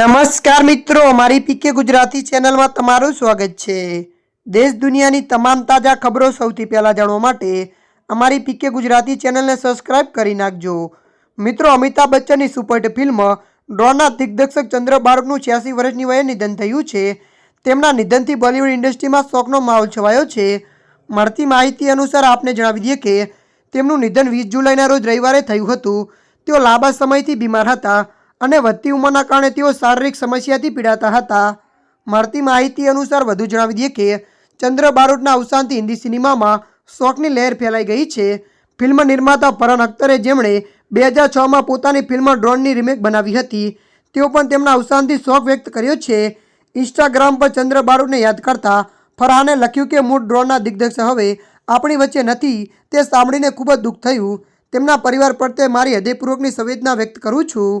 નમસ્કાર મિત્રો મારી પીકે ગુજરાતી ચેનલમાં તમારું સ્વાગત છે. દેશ દુનિયાની તમામ તાજા ખબરો સૌથી પહેલાં જાણવા માટે અમારી પીકે ગુજરાતી ચેનલને સબસ્ક્રાઇબ કરી નાખજો. મિત્રો, અમિતાભ બચ્ચનની સુપરહિટ ફિલ્મ ડ્રોના દિગ્દર્શક ચંદ્ર બાળકનું છ્યાસી વર્ષની વયે નિધન થયું છે. તેમના નિધનથી બોલિવૂડ ઇન્ડસ્ટ્રીમાં શોકનો માહોલ છવાયો છે. મળતી માહિતી અનુસાર આપને જણાવી દઈએ કે તેમનું નિધન વીસ જુલાઈના રોજ રવિવારે થયું હતું. તેઓ લાંબા સમયથી બીમાર હતા. અને વધતી ઉંમરના કારણે તેઓ શારીરિક સમસ્યાથી પીડાતા હતા. મળતી માહિતી અનુસાર વધુ જણાવી દઈએ કે, ચંદ્ર બારોટના અવસાનથી હિન્દી સિનેમામાં શોકની લહેર ફેલાઈ ગઈ છે. ફિલ્મ નિર્માતા ફરહાન અખ્તરે જેમણે બે હજાર છમાં પોતાની ફિલ્મ ડ્રોનની રિમેક બનાવી હતી, તેઓ પણ તેમના અવસાનથી શોક વ્યક્ત કર્યો છે. ઇન્સ્ટાગ્રામ પર ચંદ્ર બારોટને યાદ કરતા ફરહાને લખ્યું કે મૂળ ડ્રોનના દિગ્દર્શક હવે આપણી વચ્ચે નથી. તે સાંભળીને ખૂબ જ દુઃખ થયું. તેમના પરિવાર પ્રત્યે મારી હૃદયપૂર્વકની સંવેદના વ્યક્ત કરું છું.